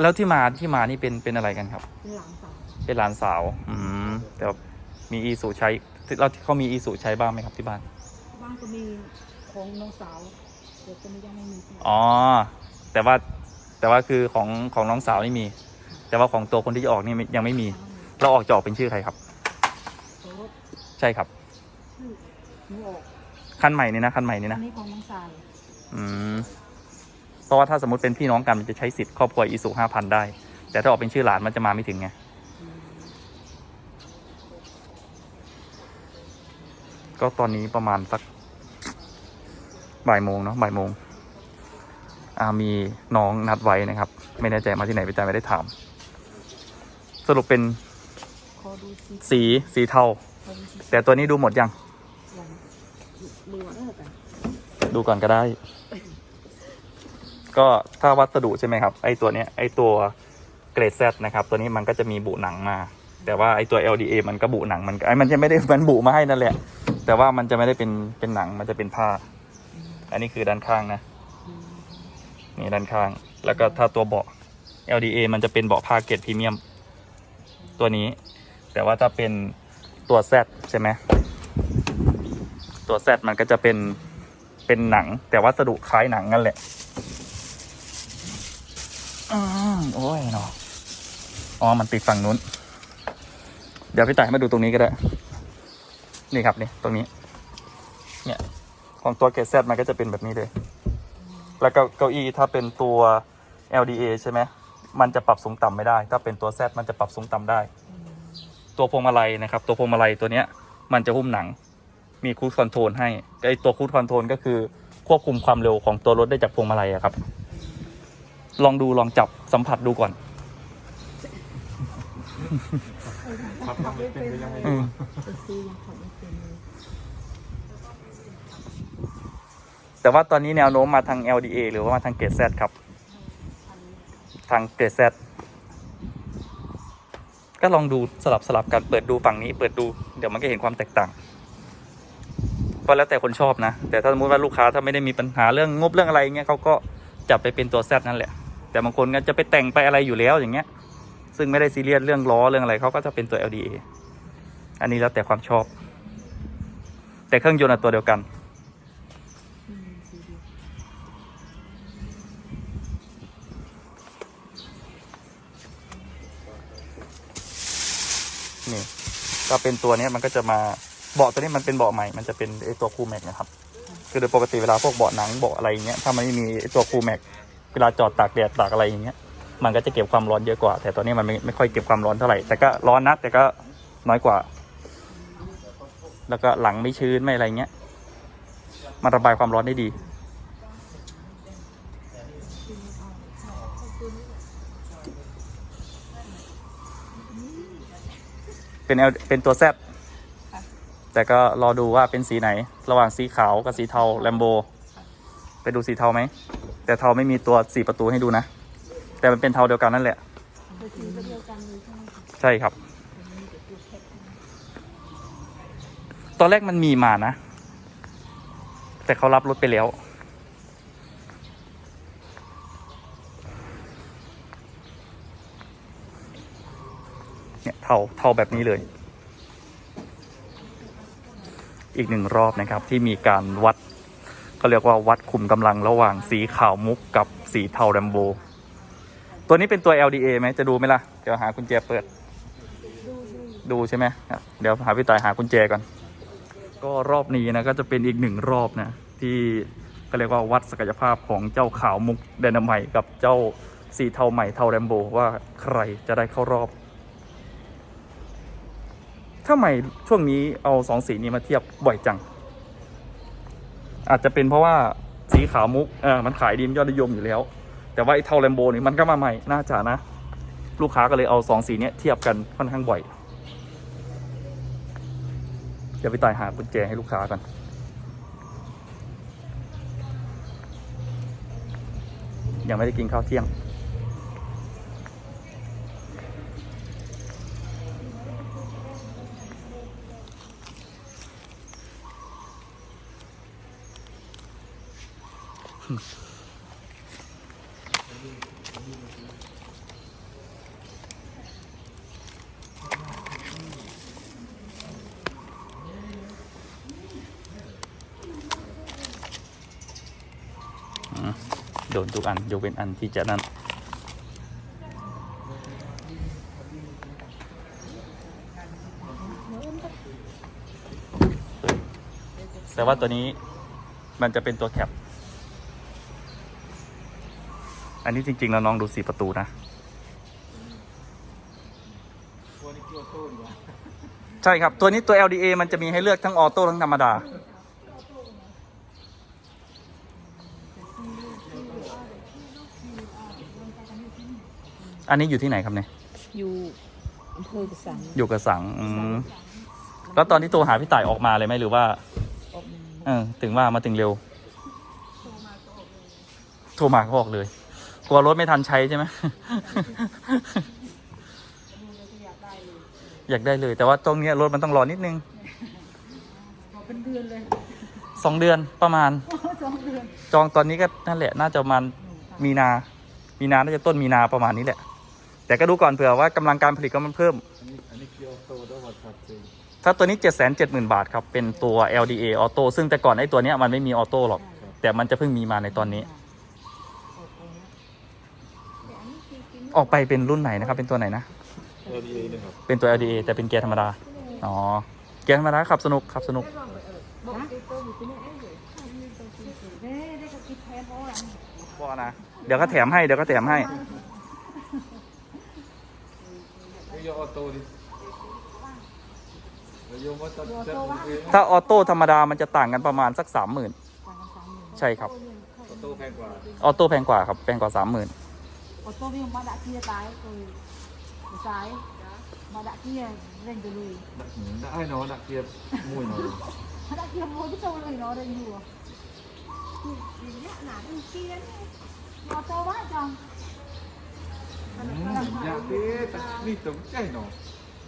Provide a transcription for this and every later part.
แล้วที่มาที่มานี่เป็นเป็นอะไรกันครับ เป็นหลานสาวเป็นหลานสาว อืมแต่ว่ามีอีสุใช้เราเขามีอีสุใช้บ้างไหมครับที่บ้าน บ้านก็มีของน้องสาวเดี๋ยวก็ไม่ยังไม่มีอ๋อ แต่ว่าแต่ว่าคือของของน้องสาวนี่มี แต่ว่าของตัวคนที่จะออกนี่ไม่ยังไม่มี เราออกจะออกเป็นชื่อใครครับตัวรถใช่ครับ ชื่อหนูออกคันใหม่นี่นะคันใหม่นี่อันะนนี้ของน้องสายอืมเพ ราะว่าถ้าสมมติเป็นพี่น้องกันมันจะใช้สิทธิ์ครอบครัวอีสุห้าพันได้ แต่ถ้าออกเป็นชื่อหลานมันจะมาไม่ถึงไงอืมก็ตอนนี้ประมาณสักบ่ายโมงเนาะบ่ายโมงอ่ามีน้องนัดไว้นะครับ ไม่แน่ใจมาที่ไหนไปแต่ไม่ได้ถาม สรุปเป็นขอดูสีสีสีเทาขอดูสีแต่ตัวนี้ดูหมดยังอย่างรัวเด้อกันดูก่อนก็ได้ ก็ถ้าวัสดุใช่ไหมครับ ไอตัวเนี้ยไอตัวเกรด Z นะครับ ตัวนี้มันก็จะมีบุหนังมา แต่ว่าไอตัว LDA มันก็บุหนังมันไอมันจะไม่ได้มันบุมาให้นั่นแหละ แต่ว่ามันจะไม่ได้เป็นเป็นหนังมันจะเป็นผ้า อันนี้คือด้านข้างนะนี่ด้านข้าง แล้วก็ถ้าตัวเบาะ LDA มันจะเป็นเบาะผ้าเกรดพรีเมียม ตัวนี้ แต่ว่าถ้าเป็นตัว Z ใช่ไหมตัว Z มันก็จะเป็นเป็นหนัง แต่วัสดุคล้ายหนังนั่นแหละ อืมโอ้ยเนาะอ๋อ มันติดฝั่งนู้น เดี๋ยวพี่ต่ายให้มาดูตรงนี้ก็ได้ นี่ครับนี่ตรงนี้ เนี่ย ของตัวเกรด Z มันก็จะเป็นแบบนี้เลย แล้วก็เก้าอี้ถ้าเป็นตัว LDA ใช่ไหม มันจะปรับสูงต่ำไม่ได้ ถ้าเป็นตัว Z มันจะปรับสูงต่ำได้ ตัวพวงมาลัยนะครับ ตัวพวงมาลัยตัวเนี้ย มันจะหุ้มหนัง มีคูดคอนโทรลให้ไอตัวคูดคอนโทรลก็คือควบคุมความเร็วของตัวรถได้จากพวงมาลัยอะครับ ลองดูลองจับสัมผัสดูก่อนขับไม่เป็นเลยอืมไปซื้อยังขับไม่เป็นเลยแต่ว่าตอนนี้แนวโน้มมาทาง LDA หรือว่ามาทางเกรด Z ครับ ทางเกรด Z ก็ลองดูสลับสลับกันเปิดดูฝั่งนี้ เปิดดูเดี๋ยวมันก็เห็นความแตกต่างก็แล้วแต่คนชอบนะ แต่ถ้าสมมติว่าลูกค้าถ้าไม่ได้มีปัญหาเรื่องงบเรื่องอะไรเงี้ยเขาก็จับไปเป็นตัว Z นั่นแหละ แต่บางคนก็จะไปแต่งไปอะไรอยู่แล้วอย่างเงี้ย ซึ่งไม่ได้ซีเรียสเรื่องล้อเรื่องอะไรเขาก็จะเป็นตัว LDA อันนี้แล้วแต่ความชอบ แต่เครื่องยนต์อะตัวเดียวกัน นี่ก็เป็นตัวนี้มันก็จะมาเบาะตัวนี้มันเป็นเบาะใหม่ มันจะเป็นไอตัวคูแม็กนะครับ คือโดยปกติเวลาพวกเบาะหนังเบาะอะไรอย่างเงี้ย ถ้ามันไม่มีไอตัวคูแม็ก เวลาจอดตากแดดตากอะไรอย่างเงี้ย มันก็จะเก็บความร้อนเยอะกว่า แต่ตัวนี้มันไม่ไม่ค่อยเก็บความร้อนเท่าไหร่ แต่ก็ร้อนนะแต่ก็น้อยกว่า แล้วก็หลังไม่ชื้นไม่อะไรเงี้ย มันระบายความร้อนได้ดี เป็น L เป็นตัว Z แต่ก็รอดูว่าเป็นสีไหน ระหว่างสีขาวกับสีเทาแลมโบ ไปดูสีเทาไหม แต่เทาไม่มีตัวสี่ประตูให้ดูนะ แต่มันเป็นเทาเดียวกันนั่นแหละ ใช่ครับ ตอนแรกมันมีมานะ แต่เขารับรถไปแล้ว เนี่ยเทาเทาแบบนี้เลย อีกหนึ่งรอบนะครับที่มีการวัด ก็เรียกว่าวัดคุมกำลังระหว่างสีขาวมุกกับสีเทาแรมโบ ตัวนี้เป็นตัว LDA ไหมจะดูไหมล่ะ เดี๋ยวหากุญแจเปิด ดูใช่ไหมเดี๋ยวหาพี่ต่ายหากุญแจก่อน ก็รอบนี้นะก็จะเป็นอีกหนึ่งรอบนะที่ก็เรียกว่าวัดศักยภาพของเจ้าขาวมุกไดนาไมต์กับเจ้าสีเทาใหม่เทาแรมโบว่าใครจะได้เข้ารอบทำไม่ช่วงนี้เอาสองสีนี้มาเทียบบ่อยจัง อาจจะเป็นเพราะว่าสีขาวมุกเออมันขายดีมยอดนิยมอยู่แล้ว แต่ว่าไอ้เทาแลมโบนี่มันก็มาใหม่น่าจะนะ ลูกค้าก็เลยเอาสองสีเนี้ยเทียบกันค่อนข้างบ่อยเดี๋ยวไปตายหากุญแจให้ลูกค้ากันยังไม่ได้กินข้าวเที่ยง อ โดนทุกอันยกเว้นอันที่จะนั่นแต่ว่าตัวนี้มันจะเป็นตัวแคป อันนี้จริง ๆ แล้วน้องดูสีประตูนะ ใช่ครับ ตัวนี้ตัว LDA มันจะมีให้เลือกทั้งออโต้ทั้งธรรมดา อันนี้อยู่ที่ไหนครับเนี่ยอยู่อำเภอกระสังอยู่กระสังอืมแล้วตอนที่โทรหาพี่ต่ายออกมาเลยไหมหรือว่าออกมาเออถึงว่ามาถึงเร็ว โทรมาก็บอกเลยกลัวรถไม่ทันใช้ใช่ไหม อยากได้เลย แต่ว่าตรงเนี้ยรถมันต้องรอนิดนึงขอเป็นเดือนเลยสองเดือนประมาณ สองเดือนจองตอนนี้ก็นั่นแหละ น่าจะประมาณมีนา มีนาน่าจะต้นมีนาประมาณนี้แหละ แต่ก็ดูก่อนเผื่อว่ากำลังการผลิตก็มันเพิ่ม อันนี้อันนี้เกียวโตด้วยวัดครับจริงถ้าตัวนี้ 7 7 0 0 0 0 บาทครับ เป็นตัว LDA ออโต้ซึ่งแต่ก่อนไอ้ตัวเนี้ยมันไม่มีออโต้หรอก แต่มันจะเพิ่งมีมาในตอนนี้ ออกไปเป็นรุ่นไหนนะครับ เป็นตัวไหนนะ เอลดีเอนะครับ เป็นตัว LDA แต่เป็นเกียร์ธรรมดา อ๋อ เกียร์ธรรมดาขับสนุกขับสนุกเด้ได้ก็คิดแทนเพราะว่าพอนะ เดี๋ยวก็แถมให้ เดี๋ยวก็แถมให้ เกียวออโต้ดิแล้วโยมว่าจะจะเองถ้าออโต้ธรรมดามันจะต่างกันประมาณสักสามหมื่นต่างกันสามหมื่นใช่ครับ ออโต้แพงกว่าออโต้แพงกว่าครับแพงกว่าสามหมื่น ô tô viên mà đã kia tái rồi rồi trái mà đã kia lên từ lùi ได้เนาะดักเกียบมุ้ยเนาะ mà đã kia mỗi cái sâu lùi nó đây nhiều nó to quá chồng อยากดิแต่นี่ตัวใช่เนาะ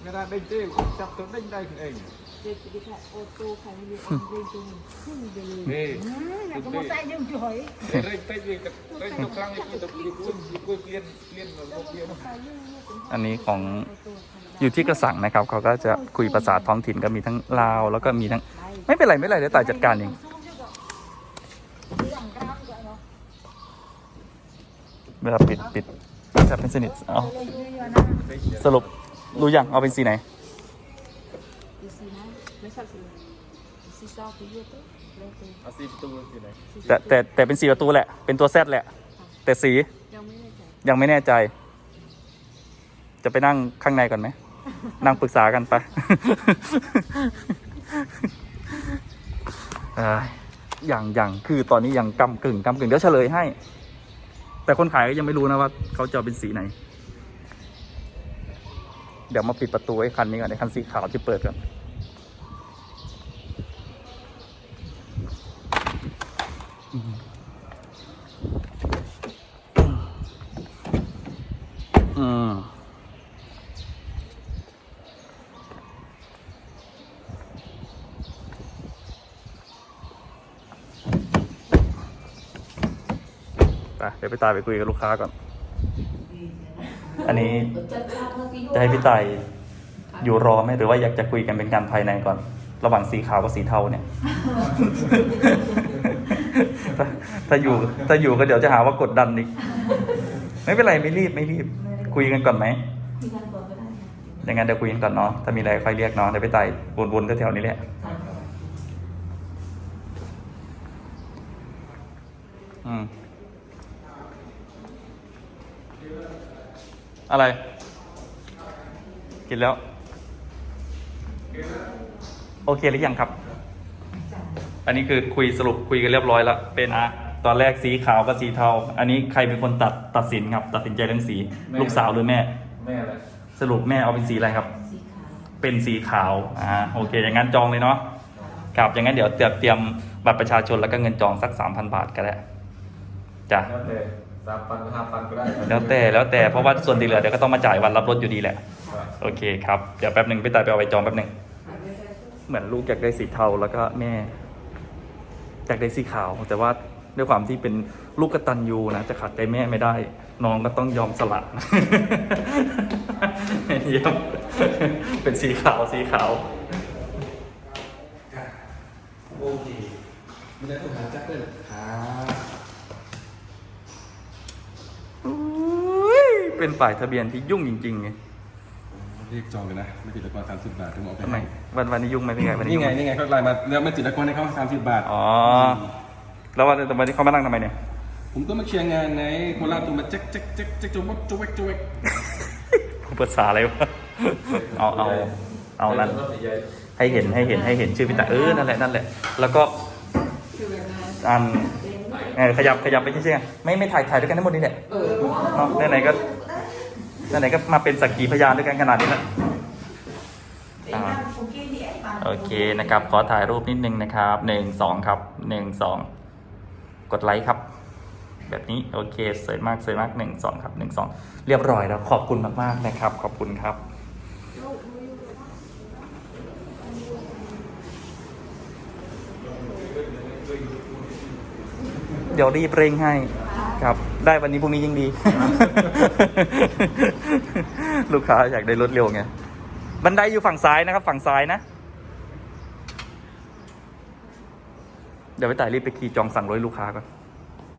ไม่ได้ได้เจ๊จับตัวได้ได้เอง Để cái thẻ ô tô phải đi ăn lên từ mình không đi về lùi นี่ này có một tay nhưng chửi เร่งเต้นเลยเร่งตัวครั้งนี้ตัวนี้กุ้ยเลี่ยนเปลี่ยนแบบเลี่ยนอันนี้ของอยู่ที่กระสังนะครับ เขาก็จะคุยภาษาท้องถิ่นก็มีทั้งลาวแล้วก็มีทั้งไม่เป็นไรไม่เป็นไรเดี๋ยวต่ายจัดการเองเวลาปิดปิด จะเป็นสนิทเอาสรุปรู้ยังเอาเป็นสีไหนอาซีประตูสิไหนแต่แต่แต่เป็นสีประตูแหละ เป็นตัวแซดแหละ แต่สียังไม่แน่ใจ จะไปนั่งข้างในก่อนไหม นั่งปรึกษากันไปเอ้ยอย่างอย่างคือตอนนี้ยังกำกึ่งกำกึ่งเดี๋ยวเฉลยให้ แต่คนขายก็ยังไม่รู้นะว่าเขาจะเอาเป็นสีไหน เดี๋ยวมาปิดประตูไอ้คันนี้ก่อนไอ้คันสีขาวที่เปิดก่อน ไปเดี๋ยวไปตายไปคุยกับลูกค้าก่อน อันนี้จะให้พี่ตายอยู่รอไหมหรือว่าอยากจะคุยกันเป็นการภายในก่อน ระหว่างสีขาวกับสีเทาเนี่ยถ้าถ้าอยู่ถ้าอยู่ก็เดี๋ยวจะหาว่ากดดันอีก ไม่เป็นไรไม่รีบไม่รีบ คุยกันก่อนไหมอย่างนั้นเดี๋ยวคุยกันก่อนเนาะ ถ้ามีอะไรค่อยเรียกเนาะ เดี๋ยวไปไต่วนๆแถวๆนี้แหละ อืม อะไร กินแล้ว โอเคหรือยังครับ อันนี้คือคุยสรุปคุยกันเรียบร้อยแล้วเป็นอะตอนแรกสีขาวกับสีเทา อันนี้ใครเป็นคนตัดตัดสินครับ ตัดสินใจเรื่องสี ลูกสาวหรือแม่ แม่เลยสรุปแม่เอาเป็นสีอะไรครับ เป็นสีขาว อ่า โอเค อย่างนั้นจองเลยเนาะ ครับ อย่างนั้นเดี๋ยวเตรียมเตรียมบัตรประชาชนแล้วก็เงินจองสักสามพันบาทก็ได้จ้ะแล้วแต่ สามพันห้าพันก็ได้แล้วแต่แล้วแต่เพราะว่าส่วนที่เหลือเดี๋ยวก็ต้องมาจ่ายวันรับรถอยู่ดีแหละโอเคครับเดี๋ยวแป๊บหนึ่งพี่ตายไปเอาไปจองแป๊บหนึ่งเหมือนลูกอยากได้สีเทาแล้วก็แม่อยากได้สีขาว แต่ว่าด้วยความที่เป็นลูกกตัญญูนะจะขัดใจแม่ไม่ได้ น้องก็ต้องยอมสละ เยี่ยมเป็นสีขาวสีขาว โอเคไม่ได้ต้องหาจักเลยหา เป็นฝ่ายทะเบียนที่ยุ่งจริงๆไงเรียกจองกันนะ ไม่ติดละครสามสิบบาทถึงเอาไปทำไมให้วันวันนี้ยุ่งไหมพี่ไงวันนี้นี่ยุ่งไง ไหมนี่ไงเขาไลน์มาแล้วไม่ติดละครให้เขาสามสิบบาท อ๋อแล้ววันแต่วันนี้เขามานั่งทำไมเนี่ย ผมก็มาเคลียร์งานในโคราชตัวมาแจ๊กแจ๊กแจ๊กแจ๊กจวบจวกจวกภาษาอะไรวะ เอาเอาเอานั้นให้เห็นให้เห็นให้เห็นชื่อพี่ตาเออนั่นแหละนั่นแหละ แล้วก็อันเออขยับขยับไปเชื่อๆไม่ไม่ถ่ายถ่ายด้วยกันทั้งหมดนี่แหละเนาะไหนๆก็ ไหนๆก็มาเป็นสักขีพยานด้วยกันขนาดนี้แล้วอ่าโอเคนะครับ ขอถ่ายรูปนิดนึงนะครับหนึ่งสองครับหนึ่งสองกดไลค์ครับ แบบนี้โอเคสวยมากสวยมากหนึ่งสองครับหนึ่งสองเรียบร้อยแล้วขอบคุณมากๆนะครับ ขอบคุณครับเดี๋ยวรีบเร่งให้ ครับ ได้วันนี้พรุ่งนี้ยิ่งดี ลูกค้าอยากได้รถเร็วไง บันไดอยู่ฝั่งซ้ายนะครับ ฝั่งซ้ายนะ เดี๋ยวไปต่ายรีบไปขี่จองสั่งรถลูกค้าก่อน